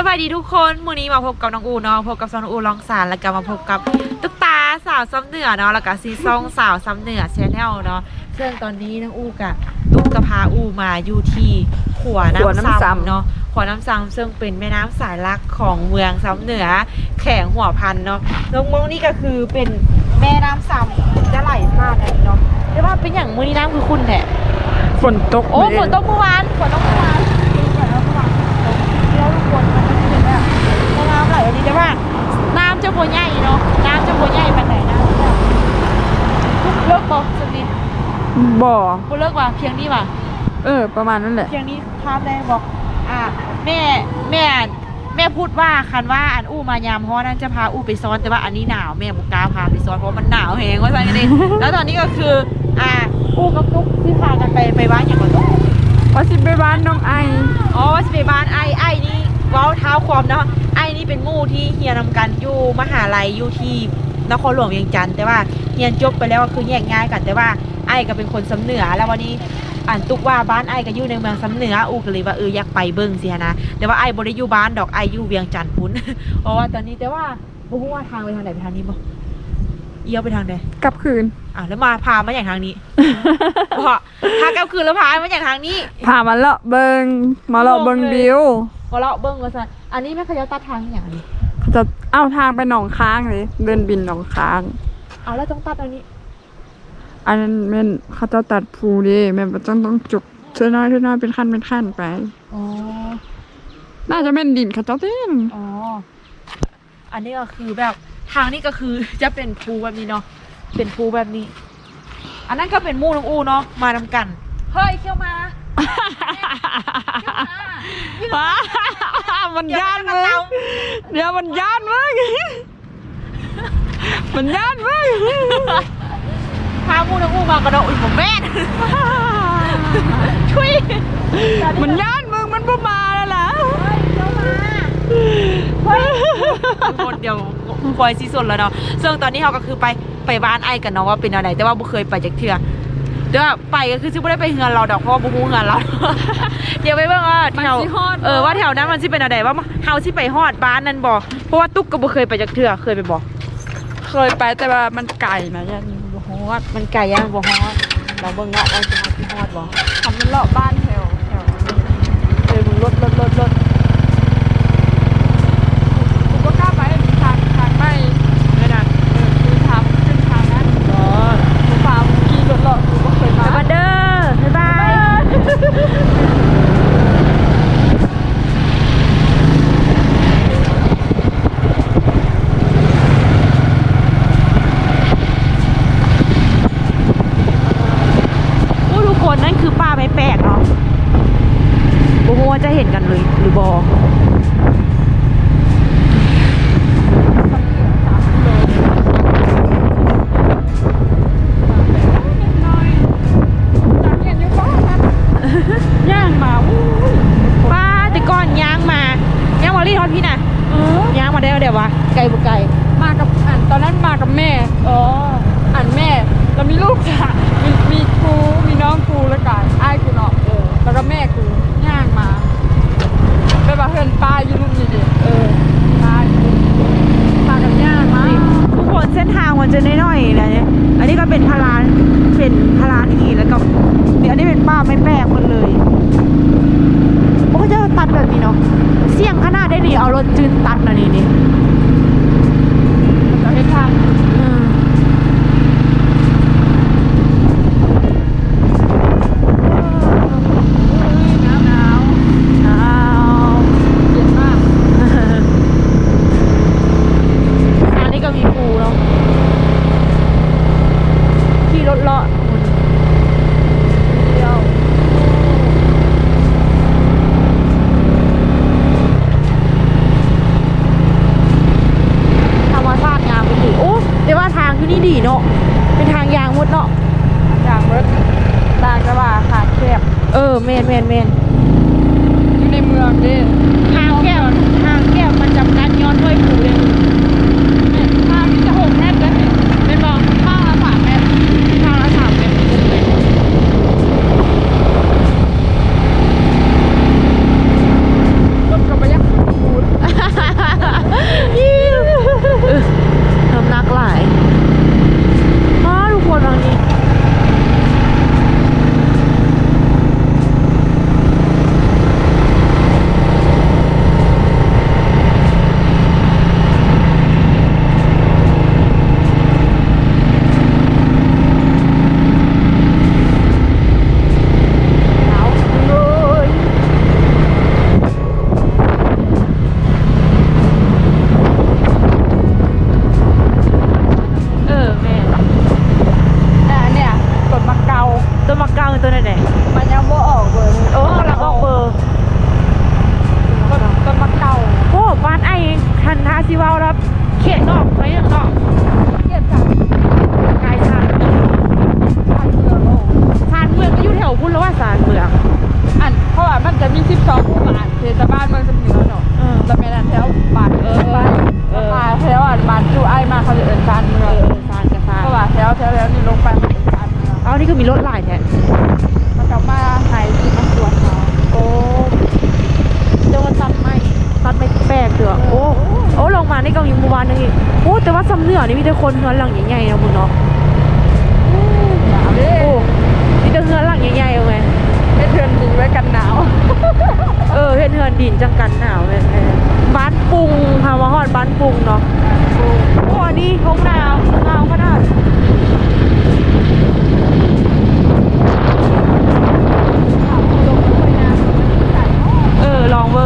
สวัสดีทุกคนมื้อนี้มาพบกับน้องอูเนาะพบกับซอนองอูลองสารแล้วก็มาพบกับตุ๊กตาสาวซ้ำเหนือเนาะแล้วก็ซีซองสาวซ้ำเหนือแชนแนลเนาะซึ่งตอนนี้น้องอูกับตุ๊กกะพาอูมาอยู่ที่ขัวขัวน้ำน้ำซ้ำซ้ำเนาะขัวน้ำซ้ำซึ่งเป็นแม่น้ำสายหลักของเมืองซ้ำเหนือ แข่งหัวพันเนาะน้องมองนี่ก็คือเป็นแม่น้ำซ้ำจะไหลผ่านอันนี้เนาะแต่ว่าเป็นอย่างมื้อนี้น้ำคือคุณแหละฝนตกโอ้ฝนตกเมื่อวานฝนตกเมื่อวานฝนตกเมื่อวานแล้วทุกคนมันจะเป็นแบบน้ำไหลอันนี้ แต่ว่าน้ำจะบัวใหญ่เนาะน้ำจะบัวใหญ่ปานไหนนะเลิกบอกสุดนิดบ่อกูเลิกว่ะเพียงนี้ว่ะเออ ประมาณนั้นแหละเพียงนี้ข้ามได้บอก อ่าแม่แม่แม่พูดว่าคันว่าอันอู้มายามเพราะนั่นจะพาอู้ไปซ้อนแต่ว่าอันนี้หนาวแม่บุกล้าพาไปซ้อนเพราะมันหนาวแหงว่าซะกันดิแล้วตอนนี้ก็คือ อ่าอู้กับตุ๊กที่พากันไปไปบ้านอย่างก่อนตุ๊กว่าสิไปบ้านน้องไออ๋อว่าสิไปบ้านไอ้ไอ้นี่เว้าเท้าความเนาะ ไอ้นี่เป็นหมู่ที่เฮียนำกันอยู่มหาลัยอยู่ที่นครหลวงเวียงจันทน์แต่ว่าเฮียนจบไปแล้วก็คือแยกง่ายกันแต่ว่าไอ้ก็เป็นคนสำเหนือแล้ววันนี้อ่านตุกว่าบ้านไอ้ก็อยู่ในเมืองสำเหนืออูก็เลยว่าเอออยากไปเบิ่งสิฮะนะแต่ว่าไอ้บ่ได้อยู่บ้านดอกไอ้อยู่เวียงจันทน์พุ่นเพราะว่าตอนนี้แต่ว่าบ่ฮู้ว่าทางไปทางไหนไปทางนี้บ่เอี้ยวไปทางใดกลับคืนอะแล้วมาพามาอย่างทางนี้เพราะทางกลับคืนแล้วพามาอย่างทางนี้พามาเลาะเบิงมาเลาะเบิงวิว ก็เลาะเบิ่งว่าซั่นอันนี้แม่เขาจะตัดทางอหย่างนี้จะเอาทางไปหนองค้างเลยเดินบินหนองค้าง เอาแล้วต้องตัดอันนี้ อันนั้นแม่นเขาจะตัดภูดิแม่นบ่ต้องต้องจุกเท่าน้อยเท่าน้อยเป็นขั้นเป็นขั้นไป อ๋อ น่าจะแม่นดินเขาเจ้าเต้นอ๋อ อันนี้ก็คือแบบทางนี้ก็คือจะเป็นภูแบบนี้เนาะ เป็นภูแบบนี้ อันนั้นก็เป็นหมู่น้องอูเนาะ มานำกัน เฮ้ยเขี้ยวมา มันย่านมึงเดี๋ยวมันย่านมึงมันย่านมึงพาหมู่น้องอูมากระโดดอุ้ยผมแม่นช่วยมันย่านมึงมันบ่มาแล้วล่ะเฮ้ยเขี้ยวมาเฮ้ยทุกคนเดี๋ยวคอยซีส่วนแล้วเนาะซึ่งตอนนี้เราก็คือไปไปบ้านไอ้กันเนาะว่าเป็นอะไรแต่ว่าบ่เคยไปจากเทื่อ แต่ว่าไปก็คือซิบ่ได้ไปเฮือนเราดอกเพราะว่าบ่ฮู้เฮือนเรา เดี๋ยวไปเบิ่งว่าแถวมันสิฮอดบ่ เออว่าแถวนั้นมันสิเป็นอะไรว่าเฮาสิไปฮอดบ้านนั้นบ่เพราะว่าตุ๊กก็บ่เคยไปจากเทื่อเคยไปบ่เคยไปแต่ว่ามันไก่นะยันบ่ฮอดมันไกลยังบ่ฮอดเราเบิ่งเนาะว่าสิฮอดสิฮอดบ่ทำมันเลาะบ้าน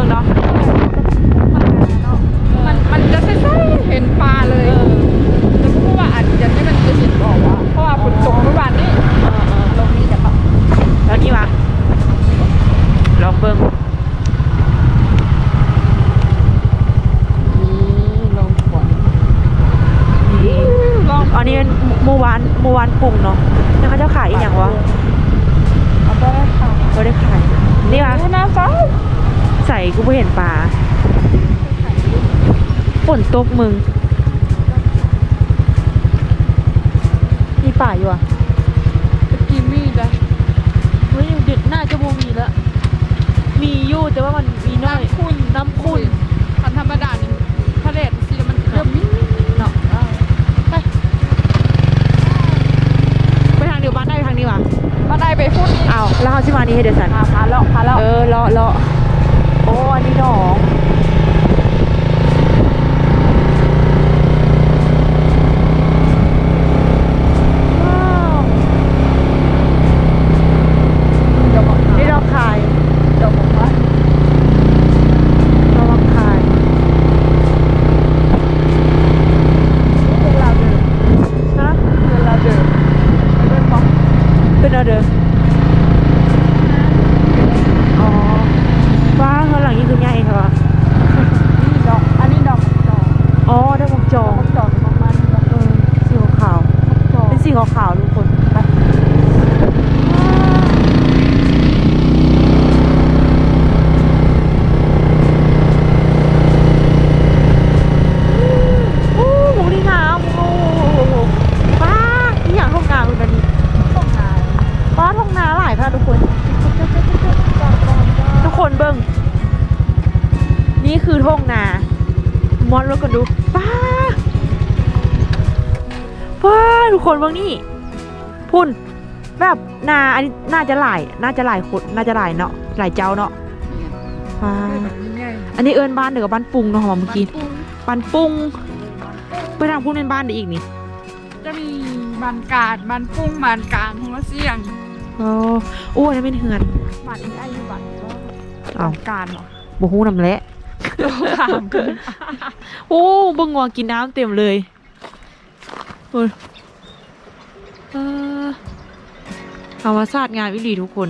เบิ่งเนาะ มันมันจะใส่ๆเห็นปลาเลยแต่พูดว่าอาจจะไม่มันจะเห็นบอกว่า เพราะว่าฝนตกเมื่อวานนี้ เออเออ ลงนี้กับแบบ แล้วนี่วะลองเบิ่ง นี่ลงฝน นี่ ลอง อันนี้เป็นเมื่อวานเมื่อวานปรุงเนาะแล้วเขาจะขายอีกอย่างวะ เอาไปได้ค่ะ ก็ได้ขาย นี่วะ ดูน้ำฟ้า ใส่กูไม่เห็นปลาฝน ตกมึง มีป่าอยู่อะตะกี้มีดอะเฮ้ยเด็ดน่าจะโมมีแล้ว มีอยู่แต่ว่ามันมีน้อย น้ำขุ่นน้ำขุ่นคันธรรมดานี่ทะเลสิแล้วมันเริ่มมีเนาะไปไปทางเดียวบ้านได้ไปทางนี้วะมาได้ไปพูดนี่อ้าวแล้วเขาชิมานี่ให้เดี๋ยวสันพาพาเลาะพาเลาะเออเลาะเลาะโอ้อันนี้หนองว้าว เดี๋ยวบอก นี่เราขาย เดี๋ยวบอกว่า เรามาขาย เวลาเดิน ฮะ เวลาเดินไปเดินบอก เป็นอะไรเด้ออ๋อว้าข้างหลังนี่คือใหญ่ค่ะวะ นี่ดอกอันนี้ดอกดอก อ๋อได้หมวกจ ด อ อง กดอกประมาณนี้ดอก เออสีขาว ดอก ๆเป็นสีขาวๆทุกคนไปโอ้หมูนี่งามโอ้โหป้าที่อย่างท้องนาเป็นแบบนี้ ต้องหา ป้าท้องนาหลายค่ะทุกคน ทุกคนเบิ้งนี่คือท้องนามอนรถกันดูป้าป้าทุกคน เบิ้งนี่พุ่นแบบนาอันนี้น่าจะหลายน่าจะหลายคนน่าจะหลายเนาะหลายเจ้าเนาะป้าง่ายอันนี้เอิญบ้านเดี๋ยวกับบ้านปุงเนาะหอมเมื่อกี้บ้านปุงไปทางพุ่นเป็นบ้านได้อีกนี่จะมีบานกาดบานปุ้งบานกลางหัวเสียงโอ้โอ้อันนั้นเป็นเฮือนบานอีไออยู่บานก็อ้าวบานการเหรอบ่ฮู้นำแหละถามกันโอ้เบิ่งว่ากินน้ำเต็มเลยโอ้ยเออ ธรรมชาติงามวิลีทุกคน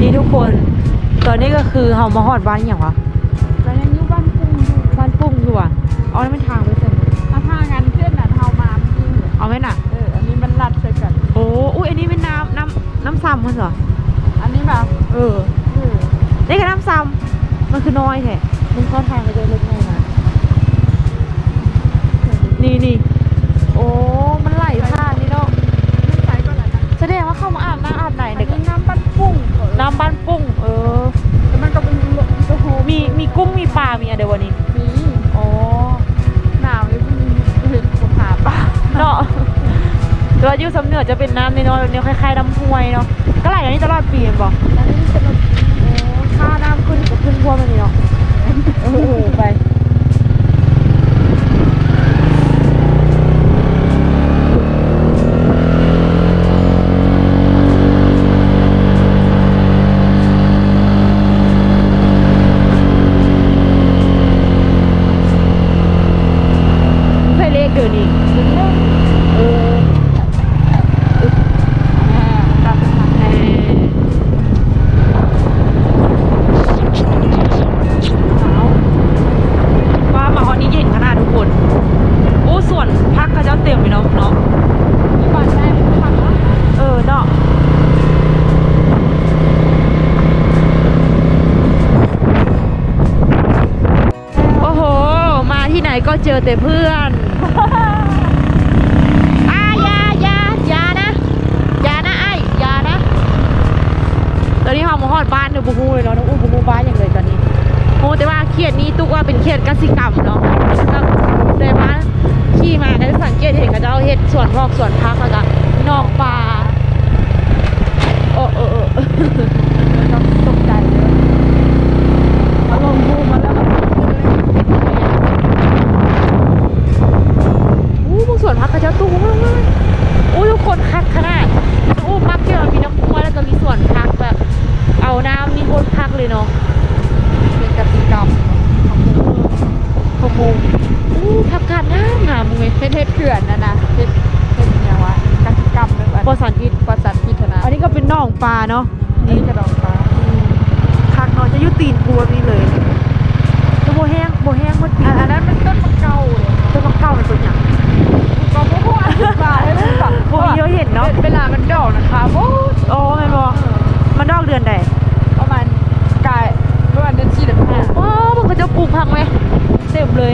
นี่ทุกคน ตอนนี้ก็คือเฮามาฮอดบ้านอหย่างวะแล้วยังอยู่บ้านปุ้งอยู่บ้านปุ้งอยู่อะเอาแล้วเป็นทางไปเสร็จถ้าทางานเส้นน่ะเฮามาเมื่อกี้เนี่ยเอาไหมน่ะ เออ อันนี้มันลัดใส่กัน โอ้อุ้ยอันนี้เป็นน้ำน้ำน้ำซ้ำมันเหรอ อันนี้แบบเออเออนี่ก็น้ำซ้ำมันคือน้อยแท้มึงเข้าทางไปเจอเล็กน้อยมา นี่นี่โอ้ มันไหลผ่านนี่เนาะไม่ใส่ก็แล้วนะแสดงว่าเข้ามาอาบน้ำอาบไหนอันเด็กนี้น้ำบ้านปุ้งน้ำบ้านปุ้ง เออแล้วมันก็เป็นโอ้โหมีมีกุ้งมีปลา มีอะไรวันนี้ มีอ๋อ หนาวเลยมีเห็นคนหาปลาเนาะตัวาอยูสำเนือจะเป็นน้ำในน้อยๆแบบนี้คล้ายๆน้ำห้วยเนาะ ก็ไหลอย่างนี้ตลอดปีเห็นบอกแล้วนี่จะมาโอ้ค่าน้ำขึ้นก็ขึ้นท่วมแบบนี้เนาะเออไป ใช่เลขเดินอีกเออ อ่าตามเป็นทาง แหมว้ามาฮอนนี้เย็นขนาดทุกคน โอ้ส่วนพักเขาเจ้าเต็มไปเนาะเนาะ มีบ้านได้ทางละ เออเนาะโอ้โห มาที่ไหนก็ เจอแต่เพื่อนอ่าอย่าอย่าอย่านะอย่านะไอ้อย่านะตอนนี้เรามาฮอดบ้านเดี๋ยวบูฮูเลยเนาะน้องอู้บูฮูบ้านอย่างเลยตอนนี้แต่ว่าเขียดนี้ตุกว่าเป็นเขียดกสิกรรมเนาะแล้วแต่ว่าขี่มาก็จะสังเกตเห็นเขาเจ้าเฮ็ดสวนพอกสวนพักแล้วก็นอกป่าโอ้โอ้โอ้ ต้องตกใจเลยมาลงภูมิมาแล้วมัน อู้พวกสวนพัก เจ้าตู้มากเลยอู้ทุกคนคักขนาดอู้มักที่ว่ามีน้ำพุแล้วก็มีสวนพักแบบ เอาน้ำมีคนพักเลยเนาะเป็นกติกรรมขโมงอู้พักการน้ำงามเลยเฮ็ดเฮ็ดเขื่อนนะนะเฮ็ดเฮ็ดอย่างว่ากติกรรมเลยว่าภาษาอังกฤษภาษาพิธนะอันนี้ก็เป็นน่องปลาเนาะนี่กระดองฟ้าคักเนาะจะยุตีนปูแบบนี้เลยโบแห้งโบแห้งหมดปีอันนั้นมันต้นมะเก่าเลยต้นมะเก้าเป็นตัวอย่าง ก็บ่ฮู้อธิบาให้มันฟังโบมีเยอะเห็นเนาะเวลามันดอกนะคะโอ้โอ้แม่นบอมันดอกเดือนใดประมาณกายประมาณเดือน4เดือน5ว้าวมันก็จะปลูกพังไหมเต็มเลย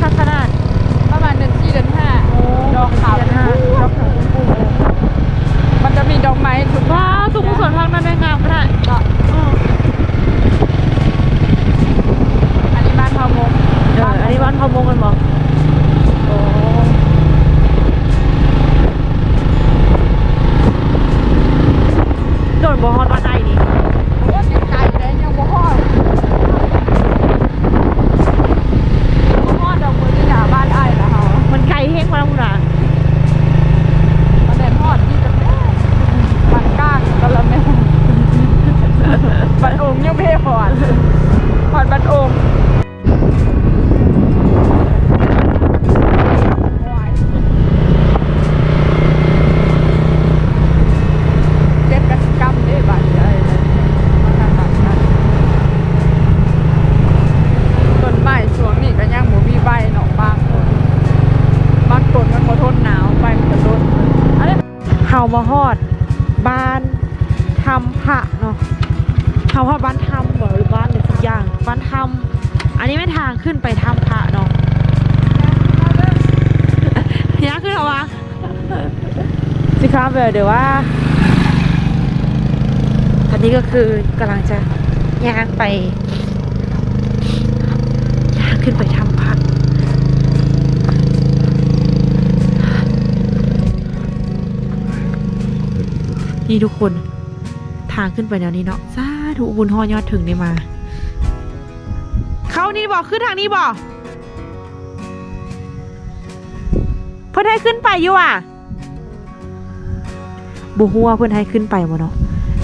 คักขนาดประมาณเดือน4เดือน5ดอกขาวเดือนห้าดอกขาวมันจะมีดอกไม้ทุกว้าวตุ้มสวนพักนั้นได้งามขนาดอันนี้บ้านเฮามงเอออันนี้บอ โอ้ โดนบอฮอดบ้านไอ้นี่ โหไกลๆเลยยังบ่ฮอดบ่ฮอดดอกมือที่หน้าบ้านอ้ายแล้วเฮา มันไกลแห้งมาแล้วคุณอะ มันได้ฮอดที่จะแม่บ้านก้างก็ละแม่บ้านองค์ยังไม่ฮอดฮอดบ้านองค์เจ็ดกสิกรรมเด้บ้านใหญ่เลยมาทางบ้านกันต้นไม้ช่วงนี้ก็ยังบ่มีใบเนาะบางคนบางต้นมันบ่ทนหนาวใบมันก็ต้นอันนี้ เฮามาฮอดบ้านทำพระเนาะเฮาฮอดบ้านทำบ่หรือบ้านอะไรสักอย่างบ้านทำอันนี้ไม่ทางขึ้นไปทำพระเนาะยากขึ้นหรอวะสิครับเดี๋ยวว่า อันนี้ก็คือกำลังจะย่างไปย่างขึ้นไปทำพัก นี่ทุกคนทางขึ้นไปแนวนี้เนาะสาธุบุญห่อยอดถึงได้มา เขานี่บอกขึ้นทางนี้บอกเพื่อนให้ขึ้นไปอยู่อะบุหัวเพื่อนให้ขึ้นไปบ่เนาะ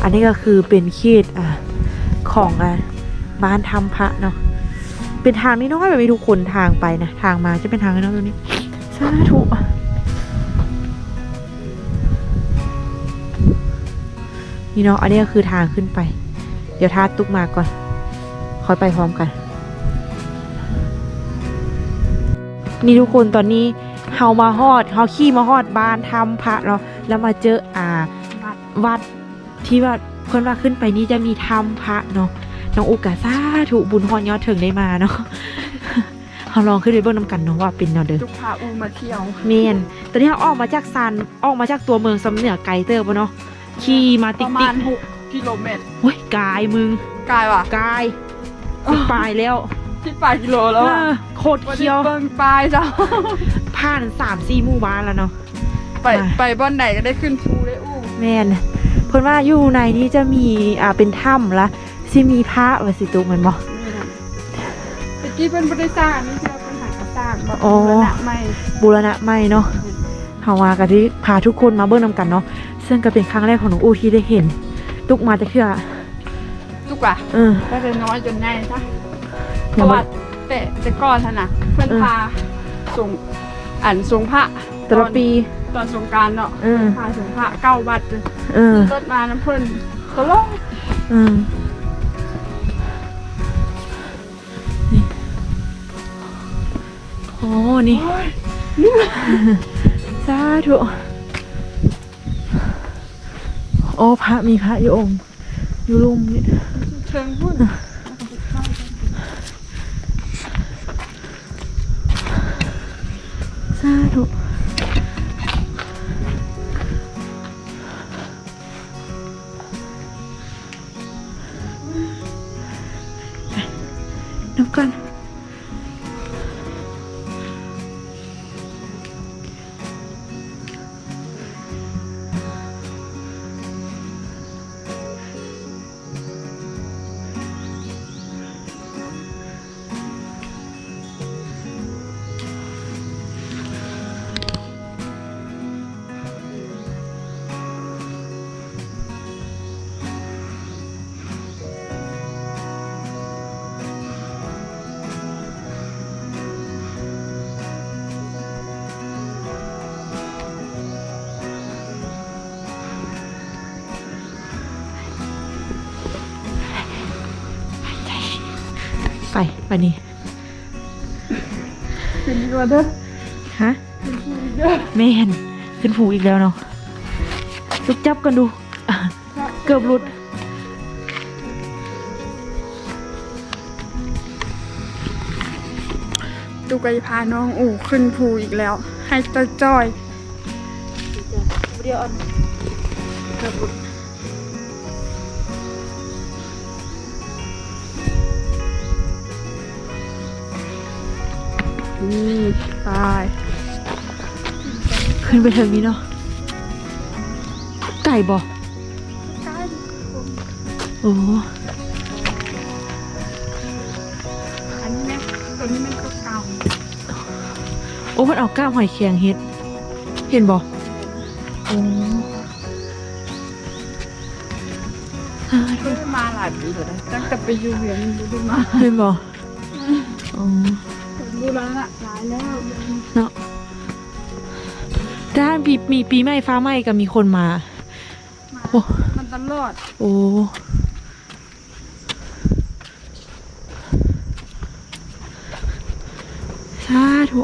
อันนี้ก็คือเป็นเขตอะของอะบ้านทำพระเนาะเป็นทางน้อยแบบนี้ทุกคนทางไปนะทางมาจะเป็นทางน้อยตรงนี้สาธุ นี่เนาะอันนี้ก็คือทางขึ้นไป เดี๋ยวท้าตุ๊กมาก่อนค่อยไปพร้อมกัน นี่ทุกคนตอนนี้เฮามาฮอดเฮาขี่มาฮอดบ้านทำพระเนาะแล้วมาเจออ่าวัดวัดที่ว่าเพื่อนว่าขึ้นไปนี่จะมีถ้ำพระเนาะน้องอุกาซาถูกบุญฮอนยอดถึงได้มาเนาะเราลองขึ้นไปเบิ่งน้ำกันเนาะว่าเป็นเนาะเด้อจุกพาอูมาเที่ยวเมนตอนนี้เราออกมาจากซันออกมาจากตัวเมืองสำเหนือไกลเตอร์ปะเนาะ ขี่มาปติ๊กระติ๊มากณ6กิโลเมตรโอ้ยกายมึงกายว่ะกายสิปลายแล้วที่ปลายกิโลแล้วอะเออโคตรวันเคีนี้ยวเบิ่งปลายจ้ะผ่านสามสี่หมู่บ้านแล้วเนาะ ไปมา ไปบ้านไหนก็ได้ขึ้นภูได้อู้แมนเพิ่นว่าอยู่ในนี้จะมีอ่าเป็นถ้ำละสิมีพระวสิตุกแมันบ่นี่นะตะกี้เป็นบริษัทนี่เชื่อเป็นหากระสร้างแบบอ๋อ บูรณะใหม่บูรณะใหม่เนาะเฮาว่ากันที่พาทุกคนมาเบิ่งนํกันเนาะ ซึ่งก็เป็นครั้งแรกของน้องอูที่ได้เห็น ตุกมาแต่เทื่อทุกว่าเออ ก็จะน้อยจนใหญ่ซะเพอย่าราะมาว่าแต่แต่ก่อนท่านน่ะ เพื่อนเออพาส่งอันส่งพระแต่ละปีตอนสงกรารเนาะเออ พาส่งพระเก้าวัดเลยเออรถมาน้ำเพิ่นตลอดอืมนี่โอ้นี่สาธุ โอ้พระมีพระอยู่องค์อยู่ลุ่มนี่เชิงพุ่นสาธุ ปไปนี่ขึ้นดีกว่าเด้อฮะขึ้นดีเด้อแม่นขึ้นผูอีกแล้วเนาะลุกจับกันดูอะเกือบหลุดตูกจะพาน้องอู่ขึ้นภูอีกแล้ว ให้ตาจ้อยเดียวอัน ขึ้นไปถึงนี้เนาะไก่บ่โอ้อันนี้แม่ตัวนี้มันก็เก่าโอ้มันเอาก้ามหอยเคียงเฮ็ด เห็นบ่โอ้อ่าไม่ได้มาหลายปีแล้วนะตั้งแต่ไปอยู่เวียนไม่ได้มาเห็นบ่อ๋อ ดูแล้วละหลายแล้วเนาะด้าน ปีมีปีใหม่ฟ้าใหม่ก็มีคนมามา โอ้ มันตลอด โอ้สาธุ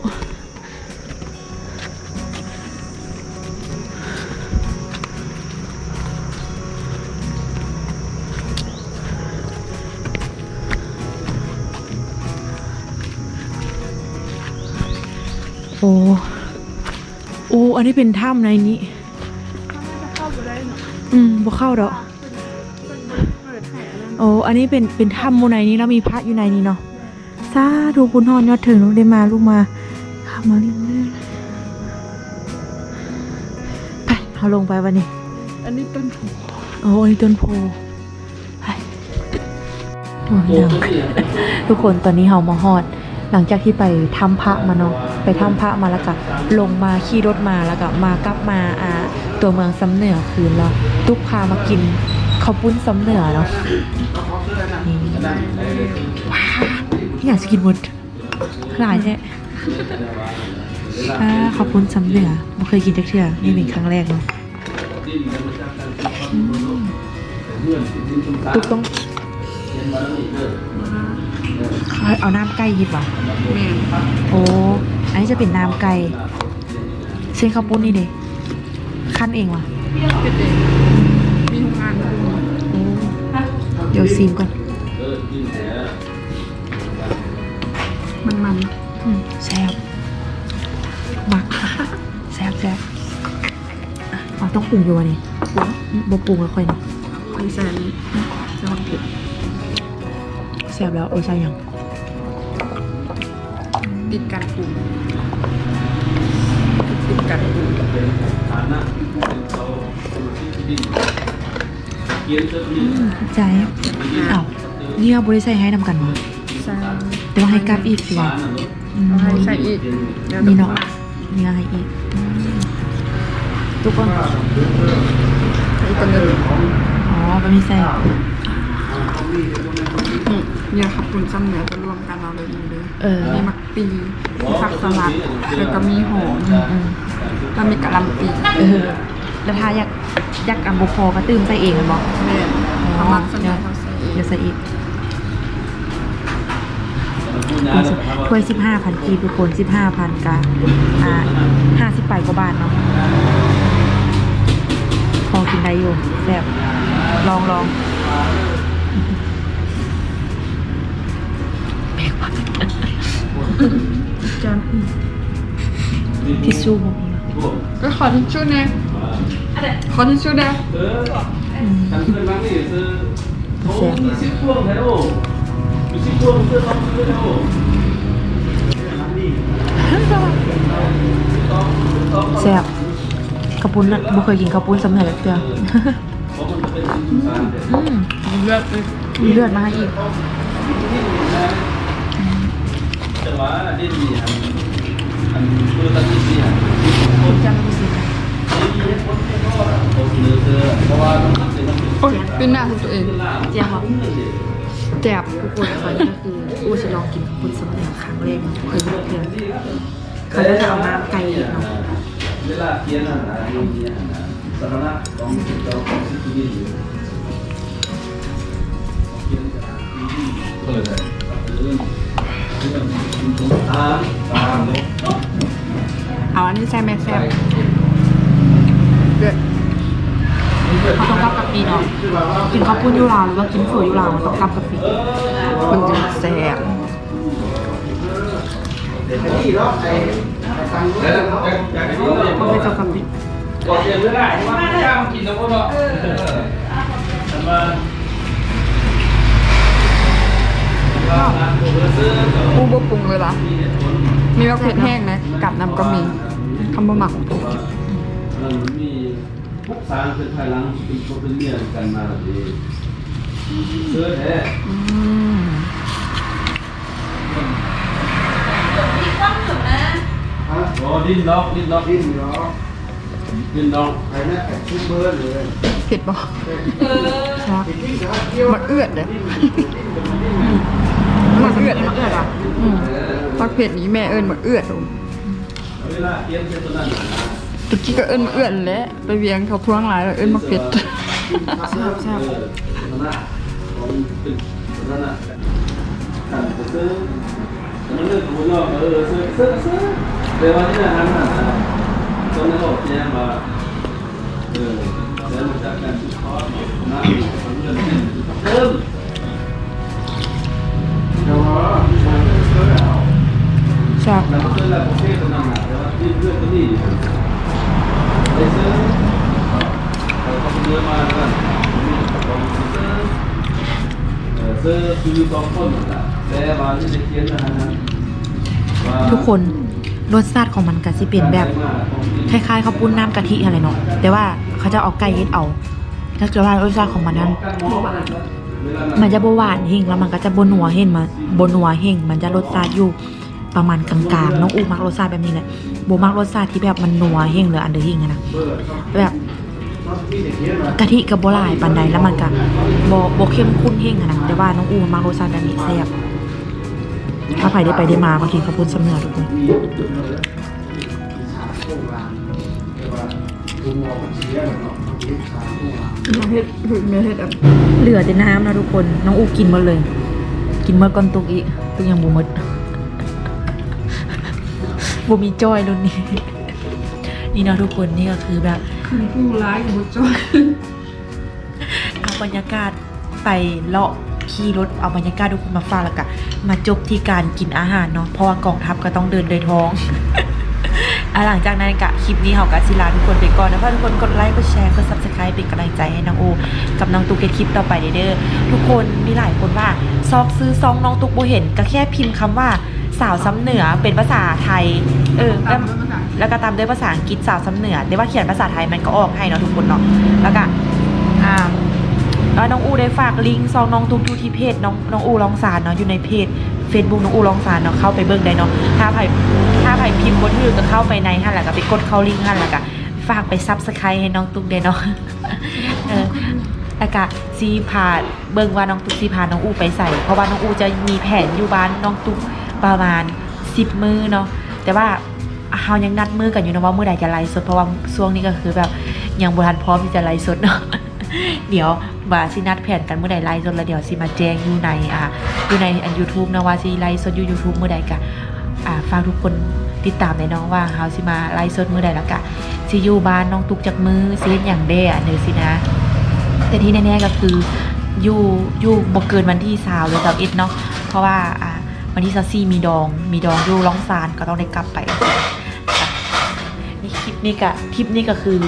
โอ้โอ้อันนี้เป็นถ้ำในนี้เขาจะเข้าไปได้เนาะอืมบ่เข้าดอก เปิดให้อันนั้นโอ้ อันนี้เป็นเป็นถ้ำมูในนี้แล้วมีพระอยู่ในนี้เนาะสาธุบุญทอนยอดถึงลูกได้มาลูกมาขับมาเรื่อยๆไปเอาลงไปวันนี้ อันนี้ต้นผูโอ้อันนี้ต้นโพไปโอ้ยดัง ทุกคนตอนนี้เฮามาฮอด หลังจากที่ไปทำพระมาเนาะไปทำพระมาแล้วก็ลงมาขี่รถมาแล้วก็มากลับมาอ่าตัวเมืองสำเหนือคืนแล้วตุกพามากินข้าวปุ้นสำเหนือเนาะนี่ว้าอยากจะกินหมดหลายแท้ข้าวปุ้นสำเหนือไม่เคยกินจักเทื่อนี่เป็นครั้งแรกเนาะตุ๊กต้อง เอาเอาน้ำไก่หยิบว่ะแม่นโอ้อันนี้จะเป็นน้ำไก่เส้นข้าวปุ้นนี่เด้ขั้นเองว่ะเป็นเด็กมีโรงงานดูโอ้เดี๋ยวซีมก่อน มันมันอืมแซ่บมักแซ่บแซ่บอะอ๋อต้องปรุงอยู่วะนี่อืมบ่ปรุงแล้วค่อยเนาะคอนแซนจะมาเก็บ แซ่บแล้วโอ้ใช่ยัง ติดกันปรุงติดกันปรุงอืมใจอ้าวเนี่ยบริใส่ให้นำกันวะใส่แต่ว่าให้กลับอีกสิวะอืมให้ใส่อีกแล้วนี่เนาะเนี่ยให้อีกอืมทุกคนใส่ตัวหนึงอ๋อมันมีใส่ นี่เนี่ยขับปุ่นซ้ำเหนือจะรวมกันเราเลยนี่เลยเออ มีมักปีมีผักสลัดแล้วก็มีหอมอืมอืมแล้วมีกะหล่ำปีเออ แล้วถ้าอยากอยากอัมบุพอก็ตื่มใส่เองมันบอกแม่นเขามักสำเหนือเขาใส่เองเดี๋ยวใส่อีกถ้วยสิบห้าพันกีบทุกคนสิบห้าพันกาอ่าห้าสิบไปกว่าบาทเนาะพอกินได้อยู่แบบลองลอง ทิชชู่ก็ขอทิชชู่นะขอทิชชู่นะเสียแซ่บกระปุ้นน่ะบุเคยกินกระปุ้นสำเร็จแบบเดียวมีเลือดมีเลือดมาอีกจังหวะดิ้นดีครั โอ้ยเป็นหน้าของตัวเองเจียมบอกแจบทุกคนตอนนี้ก็คืออู้จะลองกินข้าวปุ้นสำเร็จครั้งแรกเคยไม่เคยเขาจะเอามาไก่เนาะเวลาเขียนอะนะอยู่เนี่ยนะสถานะของเจ้าของสิทธิ์อยู่เขียนจะก็เลยได้ เรื่องเรื่องตามตามเนาะเอาอันนี้ใช่ไหมแซ่บเลือดเขาต้องกับกะปิเนาะกินข้าวปุ้นยูราวหรือว่ากินฝือยูราวต้องกับกะปิมันจะแซ่บแล้วจากนี้เราต้องไปกับกะปิก็เรียนไม่ได้ว่าไม่ได้มากินแล้วก็เนาะ อปูบปรุงเลยล่ะมีมะเขือแห้งนะ กับน้ำก็มีคำบะหมักมันมีพวกสารเป็นภายหลังเป็นพวกเป็นเมียกันมาดีเสื้อแท้อืมโอ้ดินดอกดินดอก ดินดอกดินดอกเผ็ดบ่ครับมันเอือดเลยมันเอือดมันเอือดอะอืมมักเผ็ดนี้แม่เอิญมันเอือดเวลาเขียนเป็นตัวนั้นตะกี้ก็เอิญมันเอือดแหล้วไปเวียงเขาพวงหลายแล้วเอิญมักเผ็ดแซ่บแซ่บตัวนั้นของเป็นตัวนั้นอะซื้อมันเลือกของเราเออซื้อซื้อซื้อเดี๋ยววันนี้นะฮะ ต้นบอกเนี่ยมาเออแล้วมันจะการสุดทอดน้ำของเงินเติมแซ่บแล้วก็ซื้อแล้วประเทศกันนะแต่ว่าที่เลือกตัวนี้ไปซื้อเราก็เลือมาแล้วก็ซื้อเออซื้อซื้อสองคนนะแต่ว่าที่จะเขียนนะฮะทุกคน รสชาติของมันก็สิเป็นแบบคล้ายๆข้าวปุ้นน้ำกะทิอะไรเนาะแต่ว่าเขาจะเอาไก่เฮ็ดเอาถ้าเกิดว่ารสชาติของมันนั้นมันจะบหวานเฮงแล้วมันก็จะบนัวเฮงมาบนัวเฮงมันจะรสชาติอยู่ประมาณกลางๆน้องอูมักรสชาติแบบนี้แหละโบมักรสชาติที่แบบมันนัวเฮงหรืออันเดอร์เฮงนะแบบกะทิกับโบลายปันใดแล้วมันก็โบโบเข้มข้นเฮงนะแต่ว่าน้องอูมักรสชาติแบบนี้แซ่บ ถ้าใครได้ไปได้มามากินข้าวปุ้นสำเนือทุกคนเฮ็ดคือแม่เฮ็ดอะเหลือแต่น้ำนะทุกคน น้องอูกินหมดเลย กินหมดก่อนตุกอีกตุกยังบูมดบูมีจอยรุ่นนี้ นี่เนาะทุกคนนี่ก็คือแบบคือผู้ร้ายกับจ้อยเอาบรรยากาศไปเลาะ ขี่รถเอาบรรยากาศทุกคนมาฝากแล้วก็มาจบที่การกินอาหารเนาะเพราะว่ากองทัพก็ต้องเดินโดยท้องอหลังจากนั้นกะคลิปนี้เขาก็สิลาทุกคนไปก่อนนะฝากทุกคนกดไลค์กดแชร์กด subscribe เป็นกำลังใจให้น้องโอ กับน้องตุ๊กในคลิปต่อไปเด้อทุกคนมีหลายคนว่าซอกซื้อซองน้องตุ๊กโบเห็น ก็แค่พิมพ์คำว่าสาวซ้ำเหนือเป็นภาษาไทย เออแล้วแล้วก็ตามด้วยภาษาอังกฤษสาวซ้ำเหนือแต่ว่าเขียนภาษาไทยมันก็ออกให้เนาะทุกคนเนาะแล้วก็อ่า น้องอูได้ฝากลิงก์ซองน้องตุ๊กอยู่ที่เพจน้องน้องอูลองสารเนาะอยู่ในเพจ Facebook น้องอูลองสารเนาะเข้าไปเบิ่งได้เนาะถ้าใครถ้าใครพิมพ์บนถือก็เข้าไปในหั่นแล้วก็ไปกดเข้าลิงก์หั่นแล้วก็ฝากไปซับสไครต์ให้น้องตุ๊กได้เนาะเออแล้วก็ซีพาเบิ่งว่าน้องตุ๊กซีพาน้องอูไปใส่ เพราะว่าน้องอูจะมีแผนอยู่บ้านน้องตุ๊กประมาณ10มือเนาะแต่ว่าเฮายังนัดมือกันอยู่นะว่ามือใดจะไลฟ์สดเพราะว่าช่วงนี้ก็คือแบบยังบ่ทันพร้อมที่จะไลฟ์สดเนาะ เดี๋ยวว่าสินัดแผนกันเมื่อใดไลฟ์สดแล้วเดี๋ยวสิมาแจ้งอยู่ในอ่าอยู่ในอัน YouTube นะว่าสิไลฟ์สดอยู่ YouTube เมื่อใดก็อ่าฝากทุกคนติดตามในน้องว่าเฮาสิมาไลฟ์สดเมื่อใดแล้วก็สิอยู่บ้านน้องตุกจากมือสิเฮ็ดหยังเด้อันนี้สินะ แต่ที่แน่ๆก็คืออยู่อยู่บ่เกินวันที่สาวหรือสาวอ็ดเนาะเพราะว่าอ่าวันที่สซี่มีดอง มีดองอยู่ร้องซานก็ต้องได้กลับไป นี่คลิปนี้กะคลิปนี้ก็คือ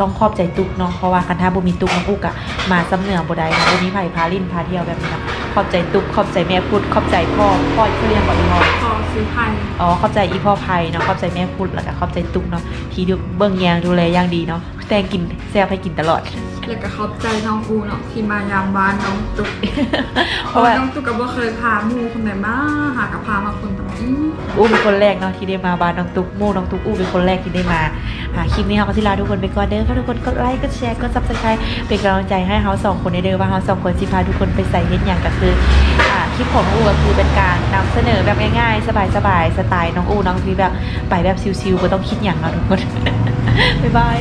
ต้องขอบใจตุกเนาะเพราะว่าคันท้าบ่มีตุกน้องอุกอะมาซ้ำเหนือบ่ได้นะบ่มีไผพาลินพาเที่ยวแบบนี้นะขอบใจตุกขอบใจแม่พุดขอบใจพ่อพ่อเขาเรียกว่าอีพ่อพอ ซื้อไพ่อ๋อขอบใจอีพ่อไพเนาะขอบใจแม่พุดแล้วก็ขอบใจตุกเนาะที่ดูเบิ่งแยงดูแลอย่างดีเนาะแต่งกินแซ่บให้กินตลอดแล้วก็ขอบใจน้องอูเนาะที่มายามบ้านน้องตุ๊กเพเพราะราะว่าว่าน้องตุ๊กก็บ่เคยพาหมู่คนไหนมาหากับพามาคนต่างอีกอู้เป็นคนแรกเนาะที่ได้มาบ้านน้องตุ๊กหมู่น้องตุ๊กอู้เป็นคนแรกที่ได้มาหาคลิปนี้เฮาก็สิลาทุกคนไปก่อนเด้อค่ะทุกคนกดไลค์กดแชร์กด Subscribe เป็นกำลังใจให้เฮาสองคนในเด้อว่าเฮาสองคนสิพาทุกคนไปใส่เฮ็ดหยังก็คืออ่า คลิปของน้องอูก็คือเป็นการนำเสนอแบบง่ายๆ สบายๆสไตล์น้องอูน้องพีแบบไปแบบชิวๆบ่ต้องคิดอย่างเนาะทุกคนบ๊ายบาย